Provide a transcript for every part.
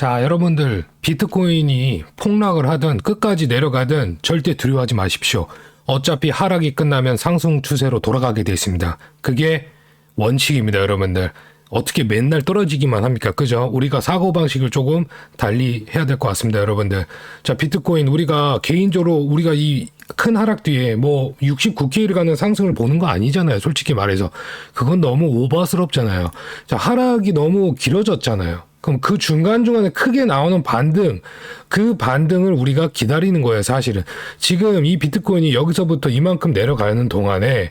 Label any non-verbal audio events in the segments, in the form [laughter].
자, 여러분들, 비트코인이 폭락을 하든 끝까지 내려가든 절대 두려워하지 마십시오. 어차피 하락이 끝나면 상승 추세로 돌아가게 돼 있습니다. 그게 원칙입니다, 여러분들. 어떻게 맨날 떨어지기만 합니까? 그죠? 우리가 사고방식을 조금 달리 해야 될 것 같습니다, 여러분들. 자, 비트코인, 우리가 개인적으로 우리가 이 큰 하락 뒤에 뭐 69K를 가는 상승을 보는 거 아니잖아요, 솔직히 말해서. 그건 너무 오버스럽잖아요. 자, 하락이 너무 길어졌잖아요. 그럼 그 중간중간에 크게 나오는 반등, 그 반등을 우리가 기다리는 거예요, 사실은. 지금 이 비트코인이 여기서부터 이만큼 내려가는 동안에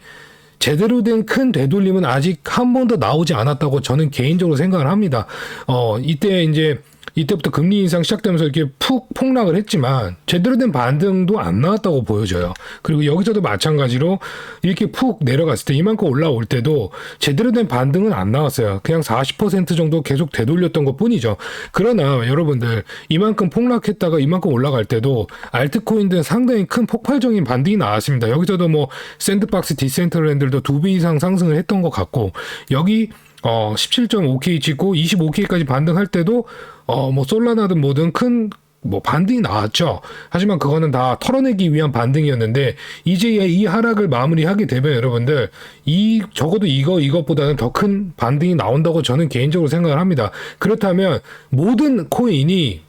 제대로 된 큰 되돌림은 아직 한 번도 나오지 않았다고 저는 개인적으로 생각을 합니다. 어, 이때 이제 이때부터 금리 인상 시작되면서 이렇게 푹 폭락을 했지만 제대로 된 반등도 안 나왔다고 보여져요. 그리고 여기서도 마찬가지로 이렇게 푹 내려갔을 때 이만큼 올라올 때도 제대로 된 반등은 안 나왔어요. 그냥 40% 정도 계속 되돌렸던 것 뿐이죠. 그러나 여러분들 이만큼 폭락했다가 이만큼 올라갈 때도 알트코인들은 상당히 큰 폭발적인 반등이 나왔습니다. 여기서도 뭐 샌드박스 디센트랜들도 두 배 이상 상승을 했던 것 같고 여기 어 17.5K 찍고 25K까지 반등할 때도 어 뭐 솔라나든 뭐든 큰 뭐 반등이 나왔죠. 하지만 그거는 다 털어내기 위한 반등이었는데 이제 이 하락을 마무리하게 되면 여러분들 이 적어도 이거 이것보다는 더 큰 반등이 나온다고 저는 개인적으로 생각을 합니다. 그렇다면 모든 코인이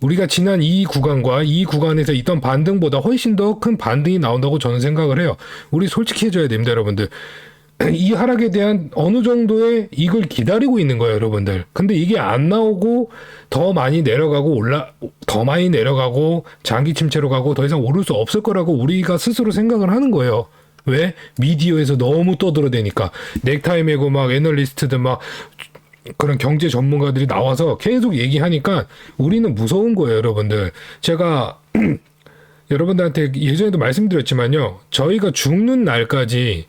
우리가 지난 이 구간과 이 구간에서 있던 반등보다 훨씬 더 큰 반등이 나온다고 저는 생각을 해요. 우리 솔직해져야 됩니다, 여러분들. [clears throat] 이 하락에 대한 어느 정도의 이걸 기다리고 있는 거예요, 여러분들. 근데 이게 안 나오고 더 많이 내려가고 올라 더 많이 내려가고 장기 침체로 가고 더 이상 오를 수 없을 거라고 우리가 스스로 생각을 하는 거예요. 왜? 미디어에서 너무 떠들어대니까 넥타이 메고 막 애널리스트들 막 그런 경제 전문가들이 나와서 계속 얘기하니까 우리는 무서운 거예요, 여러분들. 제가 [clears throat] 여러분들한테 예전에도 말씀드렸지만요. 저희가 죽는 날까지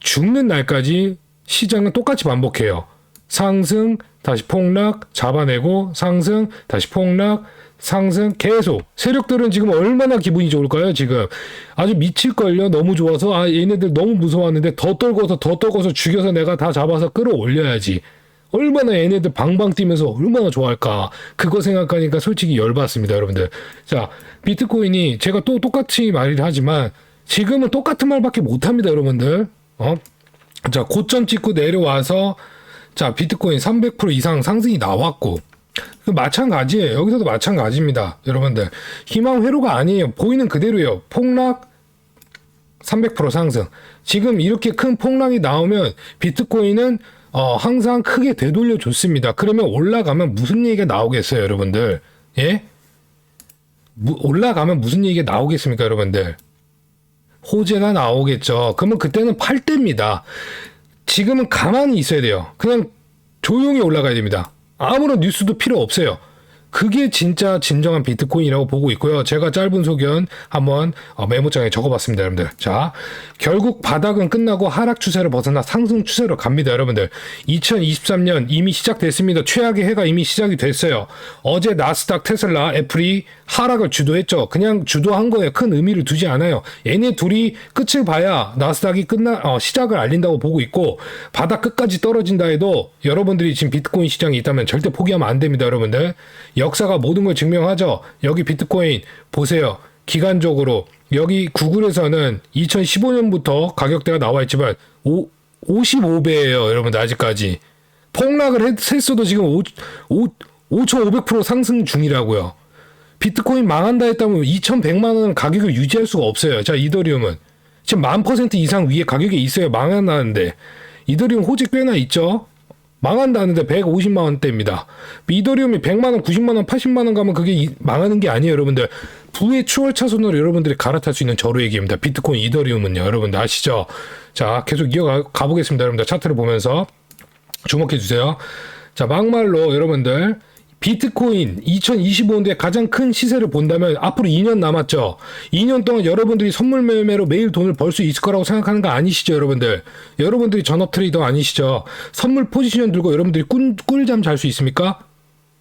죽는 날까지 시장은 똑같이 반복해요. 상승, 다시 폭락, 잡아내고 상승, 다시 폭락, 상승 계속. 세력들은 지금 얼마나 기분이 좋을까요 지금? 아주 미칠걸요. 너무 좋아서 아 얘네들 너무 무서웠는데 더 떨궈서 더 떨궈서 죽여서 내가 다 잡아서 끌어올려야지. 얼마나 얘네들 방방 뛰면서 얼마나 좋아할까? 그거 생각하니까 솔직히 열받습니다 여러분들. 자 비트코인이 제가 또 똑같이 말을 하지만 지금은 똑같은 말밖에 못합니다 여러분들 어? 자 고점 찍고 내려와서 자 비트코인 300% 이상 상승이 나왔고 그 마찬가지예요. 여기서도 마찬가지입니다. 여러분들. 희망 회로가 아니에요. 보이는 그대로예요. 폭락 300% 상승. 지금 이렇게 큰 폭락이 나오면 비트코인은 어, 항상 크게 되돌려 줬습니다. 그러면 올라가면 무슨 얘기가 나오겠어요, 여러분들? 예? 무, 올라가면 무슨 얘기가 나오겠습니까, 여러분들? 호재가 나오겠죠. 그러면 그때는 팔 때입니다. 지금은 가만히 있어야 돼요. 그냥 조용히 올라가야 됩니다. 아무런 뉴스도 필요 없어요. 그게 진짜 진정한 비트코인이라고 보고 있고요. 제가 짧은 소견 한번 어, 메모장에 적어봤습니다, 여러분들. 자, 결국 바닥은 끝나고 하락 추세를 벗어나 상승 추세로 갑니다, 여러분들. 2023년 이미 시작됐습니다. 최악의 해가 이미 시작이 됐어요. 어제 나스닥, 테슬라, 애플이 하락을 주도했죠. 그냥 주도한 거에 큰 의미를 두지 않아요. 얘네 둘이 끝을 봐야 나스닥이 끝나 어, 시작을 알린다고 보고 있고 바닥 끝까지 떨어진다 해도 여러분들이 지금 비트코인 시장에 있다면 절대 포기하면 안 됩니다, 여러분들. 역사가 모든 걸 증명하죠. 여기 비트코인 보세요. 기간적으로 여기 구글에서는 2015년부터 가격대가 나와 있지만 5, 55배예요, 여러분들 아직까지. 폭락을 했, 했어도 지금 5, 5, 5,500% 상승 중이라고요. 비트코인 망한다 했다면 2,100만 원 가격을 유지할 수가 없어요. 자, 이더리움은 지금 만 퍼센트 이상 위에 가격이 있어요. 망한다는데 이더리움 호재 꽤나 있죠. 망한다는데 150만 원대입니다. 이더리움이 100만 원, 90만 원, 80만 원 가면 그게 이, 망하는 게 아니에요, 여러분들. 부의 추월 차선으로 여러분들이 갈아탈 수 있는 저로 얘기입니다. 비트코인, 이더리움은요, 여러분들 아시죠? 자, 계속 이어가 가보겠습니다, 여러분들. 차트를 보면서 주목해 주세요. 자, 막말로 여러분들 비트코인 2025년도에 가장 큰 시세를 본다면 앞으로 2년 남았죠. 2년 동안 여러분들이 선물 매매로 매일 돈을 벌 수 있을 거라고 생각하는 거 아니시죠, 여러분들? 여러분들이 전업 트레이더 아니시죠? 선물 포지션 들고 여러분들이 꿀, 꿀잠 잘 수 있습니까?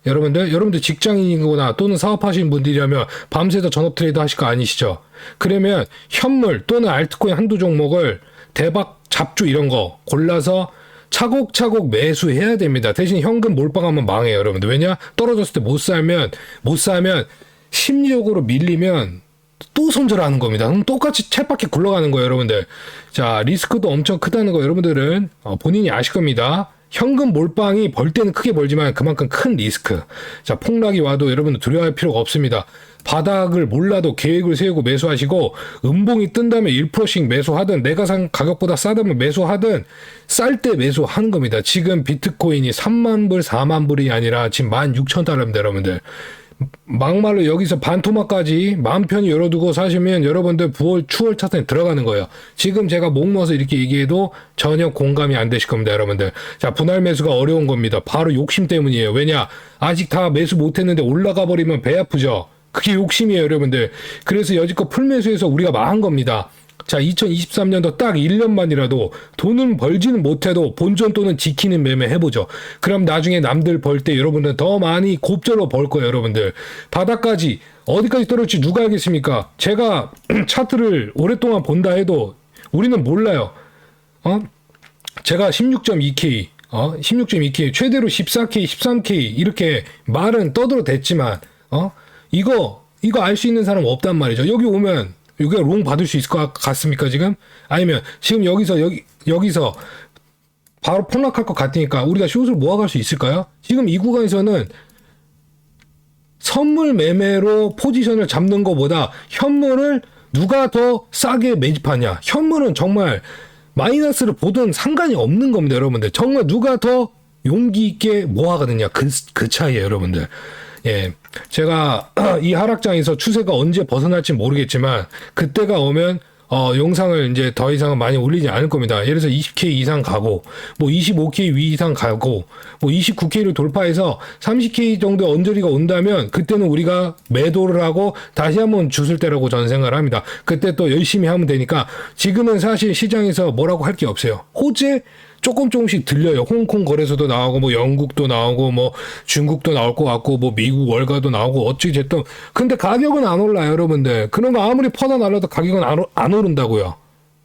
여러분들, 여러분들 직장인이거나 또는 사업하시는 분들이라면 밤새서 전업 트레이더 하실 거 아니시죠? 그러면 현물 또는 알트코인 한두 종목을 대박 잡주 이런 거 골라서 차곡차곡 매수해야 됩니다. 대신 현금 몰빵하면 망해요, 여러분들. 왜냐? 떨어졌을 때못 살면 못 사면 심리적으로 밀리면 또 손절하는 겁니다. 그럼 똑같이 챗바퀴 굴러가는 거예요, 여러분들. 자, 리스크도 엄청 크다는 거 여러분들은 어, 본인이 아실 겁니다. 현금 몰빵이 벌 때는 크게 벌지만 그만큼 큰 리스크. 자, 폭락이 와도 여러분들 두려워할 필요가 없습니다. 바닥을 몰라도 계획을 세우고 매수하시고 음봉이 뜬다면 1%씩 매수하든 내가 산 가격보다 싸다면 매수하든 쌀 때 매수하는 겁니다. 지금 비트코인이 3만 불, 4만 불이 아니라 지금 16,000달러입니다, 여러분들. 막말로 여기서 반토막까지 마음 편히 열어두고 사시면 여러분들 9월, 추월 차트에 들어가는 거예요. 지금 제가 목 넣어서 이렇게 얘기해도 전혀 공감이 안 되실 겁니다, 여러분들. 자, 분할 매수가 어려운 겁니다. 바로 욕심 때문이에요. 왜냐? 아직 다 매수 못했는데 올라가 버리면 배 아프죠? 그게 욕심이에요, 여러분들. 그래서 여지껏 풀매수해서 우리가 망한 겁니다. 자, 2023년도 딱 1년만이라도 돈은 벌지는 못해도 본전 또는 지키는 매매 해보죠. 그럼 나중에 남들 벌 때 여러분들 더 많이 곱절로 벌 거예요, 여러분들. 바닥까지 어디까지 떨어질지 누가 알겠습니까? 제가 [clears throat] 차트를 오랫동안 본다 해도 우리는 몰라요. 어? 제가 16.2K, 어? 16.2K, 최대로 14K, 13K, 이렇게 말은 떠들어 댔지만, 어? 이거, 이거 알 수 있는 사람 없단 말이죠. 여기 오면, 여기가 롱 받을 수 있을 것 같습니까, 지금? 아니면, 지금 여기서, 여기, 여기서, 바로 폭락할 것 같으니까, 우리가 숏을 모아갈 수 있을까요? 지금 이 구간에서는, 선물 매매로 포지션을 잡는 것보다 현물을 누가 더 싸게 매집하냐. 현물은 정말 마이너스를 보든 상관이 없는 겁니다, 여러분들. 정말 누가 더 용기 있게 모아가느냐. 그, 그 차이에요, 여러분들. 예. 제가 [clears throat] 이 하락장에서 추세가 언제 벗어날지 모르겠지만, 그때가 오면 어, 영상을 이제 더 이상은 많이 올리지 않을 겁니다. 예를 들어서 20K 이상 가고, 뭐 25K 위 이상 가고, 뭐 29K를 돌파해서 30K 정도 언저리가 온다면, 그때는 우리가 매도를 하고 다시 한번 주술 때라고 저는 생각을 합니다. 그때 또 열심히 하면 되니까, 지금은 사실 시장에서 뭐라고 할 게 없어요. 호재? 조금 조금씩 들려요. 홍콩 거래소도 나오고 뭐 영국도 나오고 뭐 중국도 나올 것 같고 뭐 미국 월가도 나오고 어찌 됐든 근데 가격은 안 올라요, 여러분들. 그런 거 아무리 퍼다 날려도 가격은 안, 오- 안 오른다고요.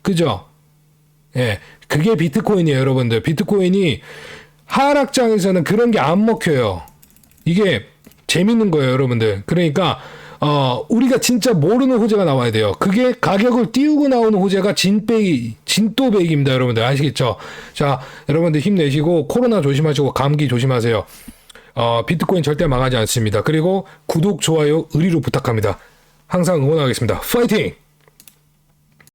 그죠? 예. 그게 비트코인이에요, 여러분들. 비트코인이 하락장에서는 그런 게 안 먹혀요. 이게 재밌는 거예요, 여러분들. 그러니까 어, 우리가 진짜 모르는 호재가 나와야 돼요. 그게 가격을 띄우고 나오는 호재가 진빼기, 진또배기입니다, 여러분들. 아시겠죠? 자, 여러분들 힘내시고, 코로나 조심하시고, 감기 조심하세요. 어, 비트코인 절대 망하지 않습니다. 그리고 구독, 좋아요, 의리로 부탁합니다. 항상 응원하겠습니다. 파이팅!